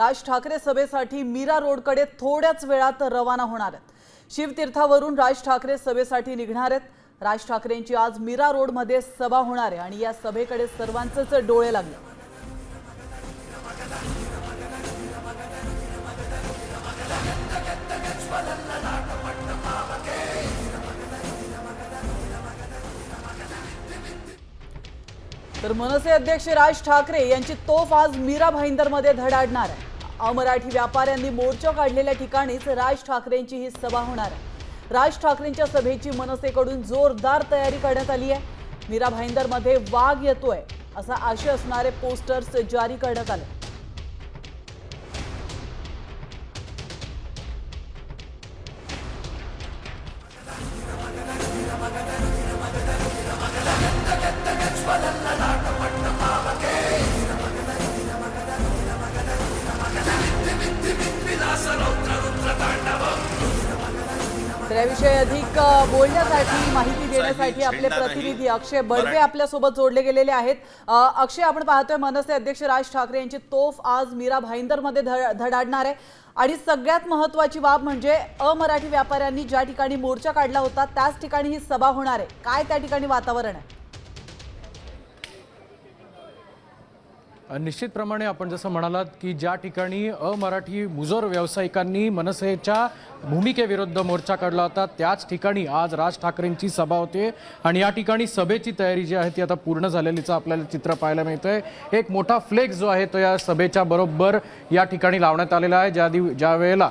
राज ठाकरे सभेसाठी मीरा रोडकडे थोड्याच वेळात रवाना होणार आहेत. शिवतीर्थावरून राज ठाकरे सभेसाठी निघणार आहेत. राज ठाकरेंची आज मीरा रोडमध्ये सभा होणार आहे आणि या सभेकडे सर्वांचेच डोळे लागले. तर मनसे अध्यक्ष राज ठाकरे यांची तोफ आज मीरा भाईंदरमध्ये धडाडणार आहे. अमराठी व्यापाऱ्यांनी मोर्चा काढलेल्या ठिकाणीच राज ठाकरेंची ही सभा होणार आहे. राज ठाकरेंच्या सभेची मनसेकडून जोरदार तयारी करण्यात आली आहे. मीरा भाईंदरमध्ये वाघ येतोय असा आशय असणारे पोस्टर्स जारी करण्यात आले. तर याविषयी अधिक बोलण्यासाठी माहिती देण्यासाठी आपले प्रतिनिधी अक्षय बडवे आपल्यासोबत जोडले गेलेले आहेत. अक्षय आपण पाहतोय मनसे अध्यक्ष राज ठाकरे यांची तोफ आज मीरा भाईंदरमध्ये धडाडणार आहे. आणि सगळ्यात महत्वाची बाब म्हणजे अमराठी व्यापाऱ्यांनी ज्या ठिकाणी मोर्चा काढला होता त्याच ठिकाणी ही सभा होणार आहे. काय त्या ठिकाणी वातावरण आहे? निश्चितप्रमाणे आपण जसं म्हणालात की ज्या ठिकाणी अमराठी मुजोर व्यावसायिकांनी मनसेच्या भूमिकेविरुद्ध मोर्चा काढला होता त्याच ठिकाणी आज राज ठाकरेंची सभा होते. आणि या ठिकाणी सभेची तयारी जी आहे ती आता पूर्ण झालेलीचं आपल्याला चित्र पाहायला मिळतंय. एक मोठा फ्लेक्स जो आहे तो या सभेच्या बरोबर या ठिकाणी लावण्यात आलेला आहे. ज्या दिव ज्या वेळेला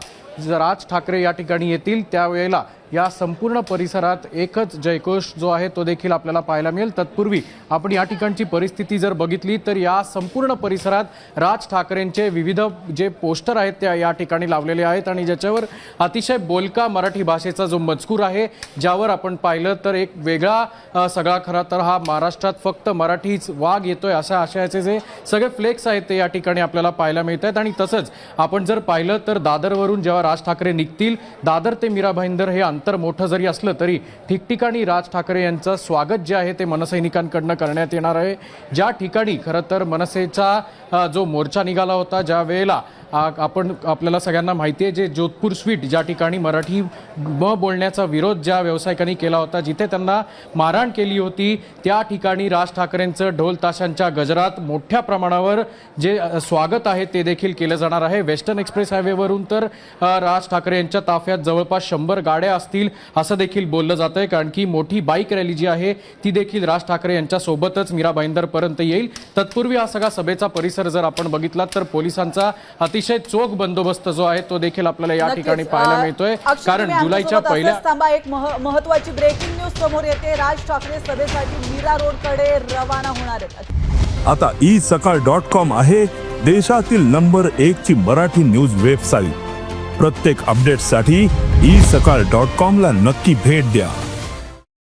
राज ठाकरे या ठिकाणी येतील त्यावेळेला या संपूर्ण परिसरात एकच जयकोष जो आहे तो देखील आपल्याला पाहायला मिळेल. तत्पूर्वी आपण या ठिकाणची परिस्थिती जर बघितली तर या संपूर्ण परिसरात राज ठाकरेंचे विविध जे पोस्टर आहेत त्या या ठिकाणी लावलेले आहेत आणि ज्याच्यावर अतिशय बोलका मराठी भाषेचा जो मजकूर आहे ज्यावर आपण पाहिलं तर एक वेगळा सगळा खरा तर हा महाराष्ट्रात फक्त मराठीच वाघ येतोय अशा आशयाचे जे सगळे फ्लेक्स आहेत ते या ठिकाणी आपल्याला पाहायला मिळत आहेत. आणि तसंच आपण जर पाहिलं तर दादरवरून जेव्हा राज ठाकरे निघतील दादर ते मीरा भाईंदर हे अंतर मोठं जरी असलं तरी ठिकठिकाणी राज ठाकरे यांचं स्वागत जे आहे ते मनसैनिकांकडनं करण्यात येणार आहे. ज्या ठिकाणी खरं तर मनसेचा जो मोर्चा निघाला होता ज्या वेळेला आपण आपल्याला सगळ्यांना माहिती आहे जे जोधपूर स्वीट ज्या ठिकाणी मराठी म बोलण्याचा विरोध ज्या व्यावसायिकांनी केला होता जिथे त्यांना मारहाण केली होती त्या ठिकाणी राज ठाकरेंचं ढोल ताशांच्या गजरात मोठ्या प्रमाणावर जे स्वागत आहे ते देखील केलं जाणार आहे. वेस्टर्न एक्सप्रेस हायवेवरून तर राज ठाकरे यांच्या ताफ्यात जवळपास शंभर गाड्या असतील असं देखील बोललं जात आहे कारण की मोठी बाईक रॅली जी आहे ती देखील राज ठाकरे यांच्या सोबतच मीरा भाईंदरपर्यंत येईल. तत्पूर्वी हा सगळा सभेचा परिसर जर आपण बघितला तर पोलिसांचा अतिशय चोख बंदोबस्त जो आहे तो देखील आपल्याला या. ठिकाणी पाहायला मिळतोय. कारण जुलैच्या पहिल्या थांबा एक मह- महत्वाची ब्रेकिंग न्यूज समोर येते. राज ठाकरे सभेसाठी मीरा रोडकडे रवाना होणार आहेत. आता ई सकाळ डॉट कॉम आहे देशातील नंबर एक ची मराठी न्यूज वेबसाईट प्रत्येक अपडेटसाठी ई सकाळ डॉट कॉम ला नक्की भेट द्या.